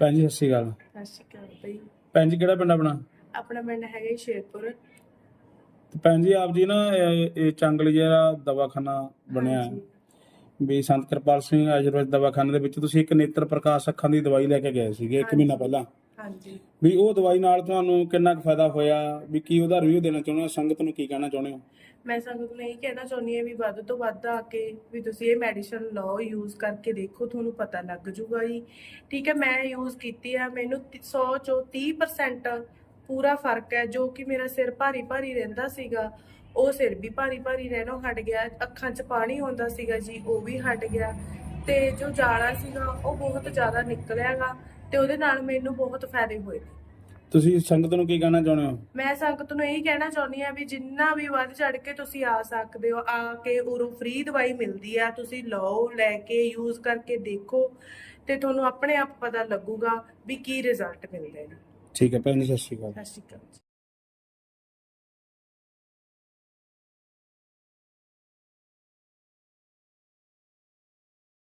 ਭੈਣ ਜੀ ਸਤਿ ਸ਼੍ਰੀ ਅਕਾਲ। ਸਤਿ ਸ਼੍ਰੀ ਅਕਾਲ ਬਈ। ਭੈਣ ਜੀ ਕਿਹੜਾ ਪਿੰਡ ਆਪਣਾ? ਆਪਣਾ ਪਿੰਡ ਹੈਗਾ ਜੀ ਸ਼ੇਰਪੁਰ। ਤੇ ਭੈਣ ਜੀ ਆਪ ਜੀ ਨਾ ਇਹ ਇਹ ਚੰਗਲੀ ਜਿਹੜਾ ਦਵਾਖਾਨਾ ਬਣਿਆ ਹੈ, ਹਾਂਜੀ। ਵੀ ਸੰਤ ਕਿਰਪਾਲ ਸਿੰਘ ਆਯੁਰਵੈਦ ਦਵਾਖਾਨੇ ਦੇ ਵਿੱਚ ਤੁਸੀਂ ਇੱਕ ਨੇਤਰ ਪ੍ਰਕਾਸ਼ ਅੱਖਾਂ ਦੀ ਦਵਾਈ ਲੈ ਕੇ ਗਏ ਸੀਗੇ ਇੱਕ। ਮਹੀਨਾ ਪਹਿਲਾਂ। ਹਾਂਜੀ। ਵੀ ਉਹ ਦਵਾਈ ਨਾਲ ਤੁਹਾਨੂੰ ਕਿੰਨਾ ਕੁ ਫਾਇਦਾ ਹੋਇਆ? ਵੀ ਕੀ ਉਹਦਾ ਰਿਵਿਊ ਦੇਣਾ ਚਾਹੁੰਦੇ ਹੋ? ਸੰਗਤ ਨੂੰ ਕੀ ਕਹਿਣਾ ਚਾਹੁੰਦੇ ਹੋ? ਮੈਂ ਸੰਗਤ ਨੂੰ ਇਹ ਕਹਿਣਾ ਚਾਹੁੰਦੀ ਹਾਂ ਵੀ ਵੱਧ ਤੋਂ ਵੱਧ ਆ ਕੇ ਵੀ ਤੁਸੀਂ ਇਹ ਮੈਡੀਸਨ ਲਓ ਯੂਜ਼ ਕਰਕੇ ਦੇਖੋ ਤੁਹਾਨੂੰ ਪਤਾ ਲੱਗ ਜੂਗਾ ਜੀ। ਠੀਕ ਹੈ ਮੈਂ ਯੂਜ਼ ਕੀਤੀ ਆ ਮੈਨੂੰ 100 ਚੋਂ 30% ਪੂਰਾ ਫ਼ਰਕ ਹੈ। ਜੋ ਕਿ ਮੇਰਾ ਸਿਰ ਭਾਰੀ ਭਾਰੀ ਰਹਿੰਦਾ ਸੀਗਾ ਉਹ ਸਿਰ ਵੀ ਭਾਰੀ ਭਾਰੀ ਰਹਿਣੋਂ ਹਟ ਗਿਆ ਅੱਖਾਂ 'ਚ ਪਾਣੀ ਆਉਂਦਾ ਸੀਗਾ ਜੀ ਉਹ ਵੀ ਹਟ ਗਿਆ। ਤੇ ਜੋ ਜਾਲਾ ਸੀਗਾ ਉਹ ਬਹੁਤ ਜ਼ਿਆਦਾ ਨਿਕਲਿਆਗਾ ਤੇ ਉਹਦੇ ਨਾਲ ਮੈਨੂੰ ਬਹੁਤ ਫਾਇਦੇ ਹੋਏ ਨੇ। ਤੁਸੀਂ ਸੰਗਤ ਨੂੰ ਕੀ ਕਹਿਣਾ ਚਾਹੁੰਦੇ ਹੋ? ਮੈਂ ਸੰਗਤ ਨੂੰ ਇਹੀ ਕਹਿਣਾ ਚਾਹੁੰਦੀ ਆ ਵੀ ਜਿੰਨਾ ਵੀ ਵੱਧ ਚੜ ਕੇ ਤੁਸੀਂ ਆ ਸਕਦੇ ਹੋ ਆ ਕੇ ਉਰੋਂ ਫ੍ਰੀ ਦਵਾਈ ਮਿਲਦੀ ਆ ਤੁਸੀਂ ਲਓ ਲੈ ਕੇ ਯੂਜ਼ ਕਰਕੇ ਦੇਖੋ ਤੇ ਤੁਹਾਨੂੰ ਆਪਣੇ ਆਪ ਪਤਾ ਲੱਗੂਗਾ ਵੀ ਕੀ ਰਿਜ਼ਲਟ ਮਿਲਦੇ ਨੇ। ਠੀਕ ਹੈ ਭੈਣ ਜੀ ਸਤਿ ਸ਼੍ਰੀ ਅਕਾਲ। ਸਤਿ ਸ਼੍ਰੀ ਅਕਾਲ।